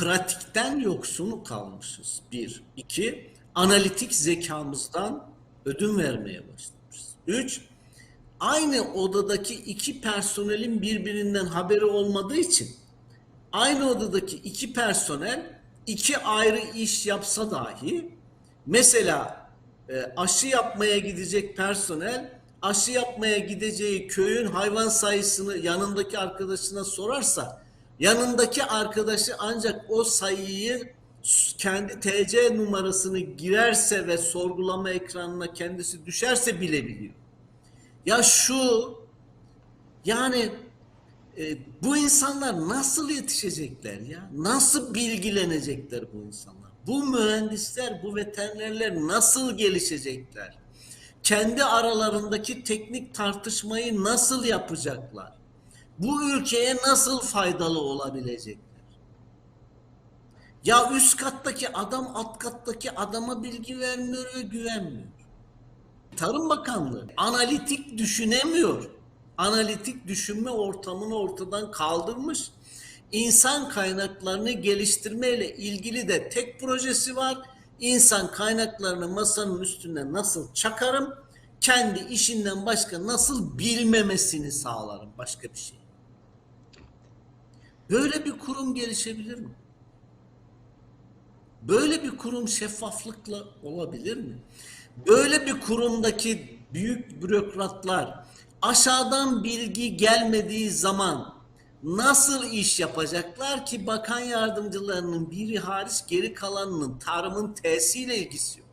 pratikten yoksun kalmışız. Bir. iki analitik zekamızdan ödün vermeye başlamışız. Üç, aynı odadaki iki personelin birbirinden haberi olmadığı için aynı odadaki iki personel iki ayrı iş yapsa dahi mesela e, aşı yapmaya gidecek personel aşı yapmaya gideceği köyün hayvan sayısını yanındaki arkadaşına sorarsa yanındaki arkadaşı ancak o sayıyı kendi TC numarasını girerse ve sorgulama ekranına kendisi düşerse bilebiliyor. Ya şu yani e, bu insanlar nasıl yetişecekler ya? Nasıl bilgilenecekler bu insanlar? Bu mühendisler, bu veterinerler nasıl gelişecekler? Kendi aralarındaki teknik tartışmayı nasıl yapacaklar? Bu ülkeye nasıl faydalı olabilecekler? Ya üst kattaki adam alt kattaki adama bilgi vermiyor ve güvenmiyor. Tarım Bakanlığı analitik düşünemiyor. Analitik düşünme ortamını ortadan kaldırmış. İnsan kaynaklarını geliştirmeyle ilgili de tek projesi var. İnsan kaynaklarını masanın üstüne nasıl çakarım? Kendi işinden başka nasıl bilmemesini sağlarım başka bir şey. Böyle bir kurum gelişebilir mi? Böyle bir kurum şeffaflıkla olabilir mi? Böyle bir kurumdaki büyük bürokratlar aşağıdan bilgi gelmediği zaman nasıl iş yapacaklar ki bakan yardımcılarının biri hariç geri kalanının tarımın T'siyle ilgisi yok.